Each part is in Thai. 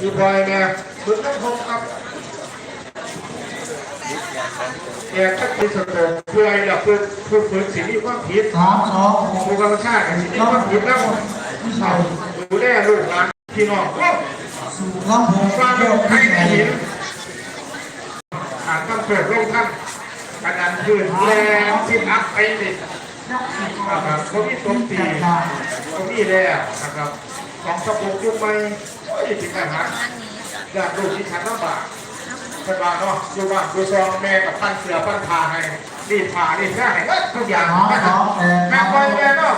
อีพลอยเนี่ยฝึกน้ำพงครับแกก็คิดสตเพื่ออยากฝึกฝึกฝึกสิ่งที่ความผิดสามสองหกผู้กำกับชาติสิ่งที่ความผิดแล้วที่ใส่ดูแลลูกหลานพี่น้องโอ้สู่ลำโพงฟังเที่ยวให้ที่ไหนเห็นอ่านต้องเปิดโลกท่านกระดานยืนแรงที่อัพไปนี่นะครับเขามีตบตีเขามีแล้วนะครับของสปุกยุคใหม่โอ้ยจิตใจหาอยากลูที่ฉันลำบากสบายเนาะอยู่บ้านดูซองแม่กับพันเสือพันพาให้รีดผ่ารีดง่ายเอ้ทุกอย่างแปดแม่ไปแม่เนาะ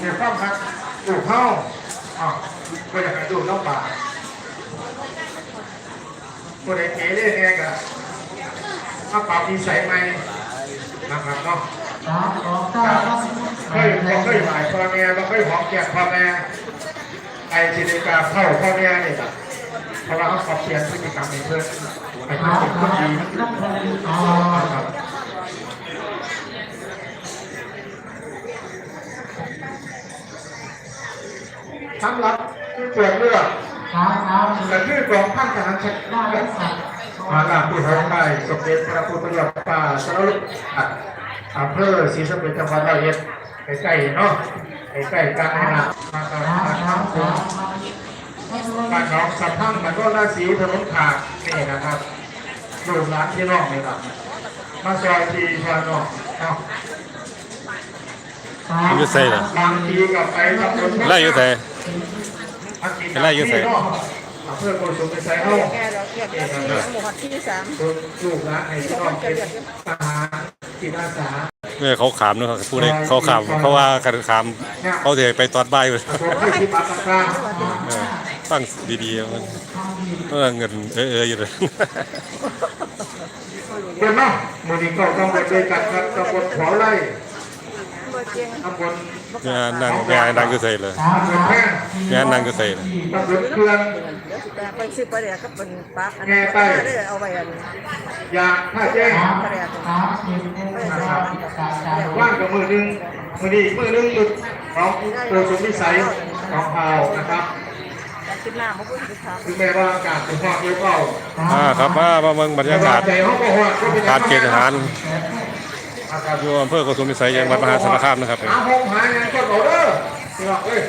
เดี๋ยวต้องครับดูเข้าอ๋อก็อยากให้ดูลำบากคนไหนเก๋เล่นไงกันถ้าปรับนิสัยใหม่นะครับเนาะเคยเคยหมายพ่อแม่บ่เคยหอมแก้มพ่อแม่ ไอ้สิริกาเข้าพ่อแม่นี่ล่ะเพราะว่าเขาขอเปลี่ยนพฤติกรรมให้เพิ่นให้เพิ่นมเป็นคอนดีครับสำหรับเปิดเรื่องแต่ชื่อกองพันทหารชัดหน้าเป็นสัตว์มาลาผู้ท้องได้สมเด็จพระพุทธยอดป่าสรุปอำเภอศรีสะเกษจังหวัดร้อยเอ็ดใกล้ๆเนาะ ใกล้ๆกันนะมาสามบ้านสาน้อมงสามบ้านน้องสัพพังมันก็ราศีถนนขาดนี่นะครับลูกหลานที่น้องนี่ครับมาซอยทีซอยน้องเนาะสามอยู่ใส่เหรอบางทีกับไปทำบุญไล่อยู่ใส่ไล่อยู่ไสเพื่อโกศลไปใส่ห้องแกเราเกียบที่หมู่หัดที่สามลูกหลานให้พี่น้องเป็นทหารจิตอาสา เมื่อเขาขามเนอะผู้ใดเขาขามเขาว่ากันขามเขาจะไปตอดบ้ายอยู่ผมให้ที่ปัตตากาเออตั้งดีๆมันเออเงินเออเอออยู่เลยเดี๋ยวเนาะมือนี้ก็ต้องไปด้วยกันครับตำบลขอไร่เบอร์เจียงตำบล งานนั่งงานนั่งก็ใส่เลยแพร่งานนั่งก็ใส่เลยตำบลเดี๋ยวสิแต่ไปซื้อปลาแดกก็เป็นปลาอันนี้ปลาได้เอาไว้อันยางท่าแจ้งสามสามสิบหกว่างกับมือหนึงมือนี้มือหนึงจุดของตัวสมนิสัยของเผานะครับครับถึงแม้ว่าอากาศจะร้อนเยอะเก่าอ่าครับมามาเมืองบรรยากาศใจห้องก็หอดเกาเกณฑ์ทหารน อยู่อำเภอโกสุมพิสัยจังหวัดมหาสารคามนะครับหาห้องหางินก็เอาเด้อพี่น้องเอ้ย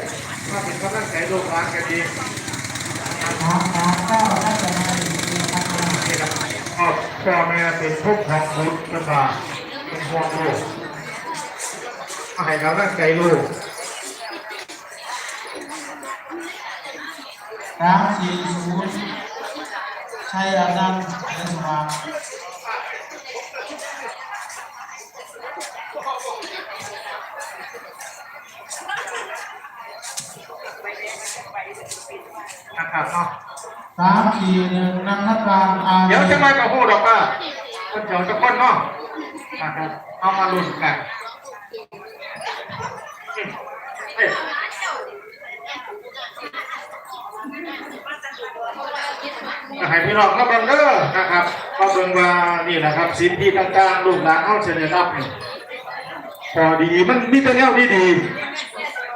ถ้าเป็นกำลังใจลูกหลานกันดีพ่อแม่เป็นทุกของบุญลำบาเป็นห่วงลูกให้กำลังใจลูกสามสี่ศูนย์ชัยอนันต์เดินมา นะครับเนาะสามสี่หนึ่งนันทการอาเดี๋ยวจะมากับพูดหรอกว่าคนเดี๋ยวจะคนเนาะนะครับเอามาลุ้นกันเอ้ยให้พี่น้องก็เบิ่งเด้อนะครับก็เบิ่งว่านี่แหละครับสิทธิต่างๆลูกหลานเอาเสนอรับนี่ พอดีมันมีแต่แนวดีดี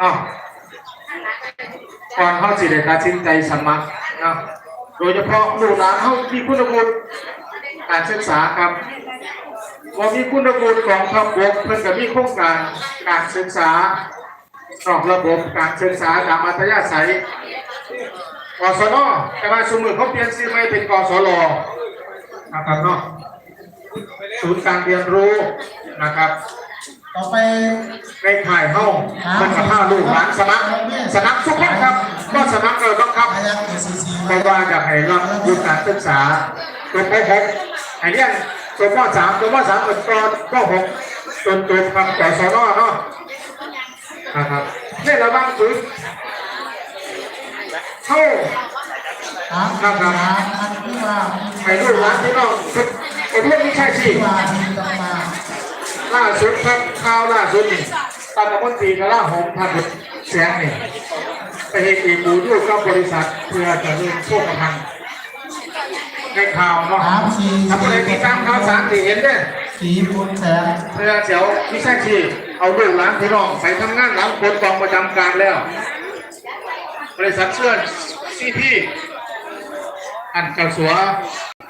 อ้าวก่อนเขาสิได้ตัดสินใจสมัครนะโดยเฉพาะลูกหลานเขาที่คุณวุฒิการศึกษาครับว่ามีคุณวุฒิของทัพบกเพิ่นก็มีโครงการการศึกษานอกระบบการศึกษาตามอัธยาศัยกศนแต่ว่าสมมติเขาเปลี่ยนชื่อไม่เป็นกศลนะครับเนาะศูนย์การเรียนรู้นะครับ ต่อไป ในข่ายเฮ้ามันกับผ้าลูกหลานสมัครสมัครทุกคนครับก็สมัครเลยต้องครับอายักเอซีซีเพราะว่าอยากให้รับยุคการศึกษาตัวไปหกไอ้เนี่ยตัวมสามตัวมสามเป็นตัวก็หกจนตัวทำกศนเนาะนะครับนี่ระวังฝึกเข้าสามสามอันที่ว่าให้ลูกหลานพี่น้องฝึกประเภทนี้ใช่สิที่ว่ามีตำมา ล่าสุดครับข่าวล่าสุดนี่ตามมนตรีกระลาโหมท่านแสงนี่ไปเห็นอีบูยูกับบริษัทเพื่อจะเริ่มโชคพันในข่าวเนาะสามสี่ถ้าผู้ใดติดตามข่าวสารที่เห็นเนี่ยสีบุญแสนเพื่อเสียวมิใช่ชีเอาลูกหลานพี่น้องไปทำงานหลังคนกองประจำการแล้ว บริษัทเชื่อซีพีอันเจ้าสัว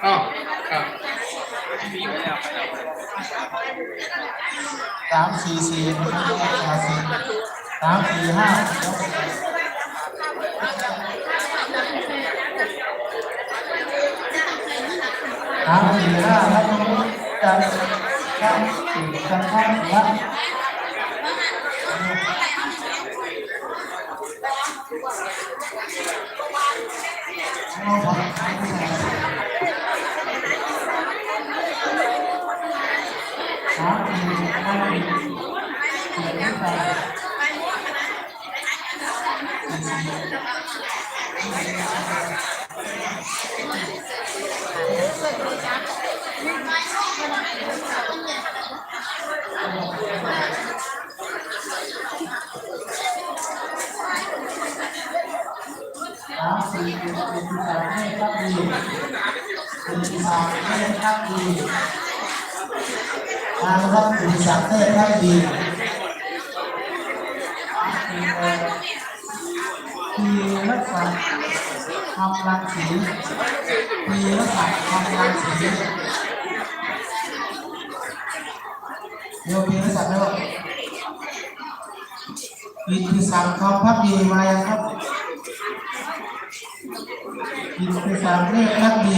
เนาะครับ สามสี่สี่นะครับสามสี่สามสี่ห้าสามสี่ห้าครับจันจันสี่จันทร์วัดเอาครับสามสี่ห้าสี่สี่ แปดสามสี่เป็นเป็นสามให้ครั ทางรับเป็นสามให้ครับดีปีรักษาทำรังสีปีรักษาทำรังสีเดี๋ยวปีรักษาไม่ว่าปีที่สามคำพักดีมายังครับกินไปสามเลขครับดี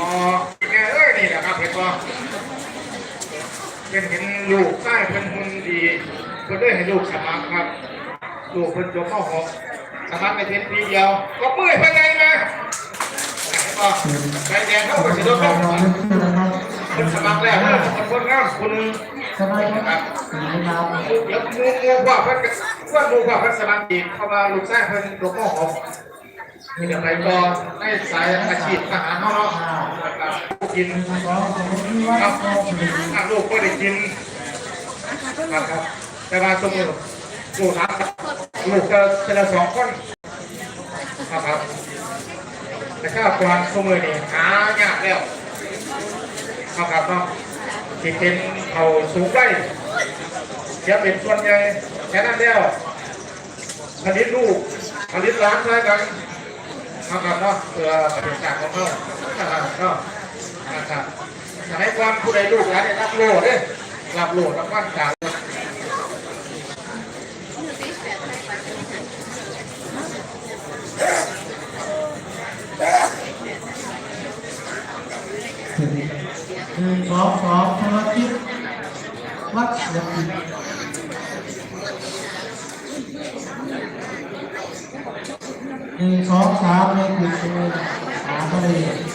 อ๋อแกเอ้ยนี่แหละครับเห็นบ่ เป็นเห็นลูกใต้เพิ่นหุ่นดีเพิ่นได้ให้ลูกสมัครครับ ลูกเพิ่นจบม .6 สมัครไปเพียงปีเดียว ก็เมื่อยเพิ่นไงมาเห็นบ่ใจแดงเข้าไปสิโดนเราเข้าลองนึกดูนะครับเพิ่นสมัครแล้วเพิ่นเป็นคนงามคุณสบายครับสีน้ำเดี๋ยวมูมูว่าเพิ่นก็ว่ามูว่าเพิ่นสมัครอีกเพราะว่าลูกชายเพิ่นจบม .6 มีอะไรก็ในสายอาชีพทหารเนาะเนาะนะครับผู้ กินครับลูกก็ได้กินครับครับแต่ว่าสมมติลูกครับลูกจะจะละสองคนครับครับแต่ก็ก่อนสมือนี่หายากแล้วครับครับเนาะที่เป็นเขาสูงได้จะเป็นส่วนใหญ่แค่นั้นแล้วผลิตลูกผลิตร้านใช้กันครับครับเนาะเพื่อประโยชน์จากของเขาครับเนาะ นะครับสมัยก่อนผู้ใดลูกหลานได้รับโล่เด้รับโล่รับว่านจากหนึ่งสองสองธุรกิจวัดเสียกิจหนึ่งสองสามในกลุ่มตัวหาทะเล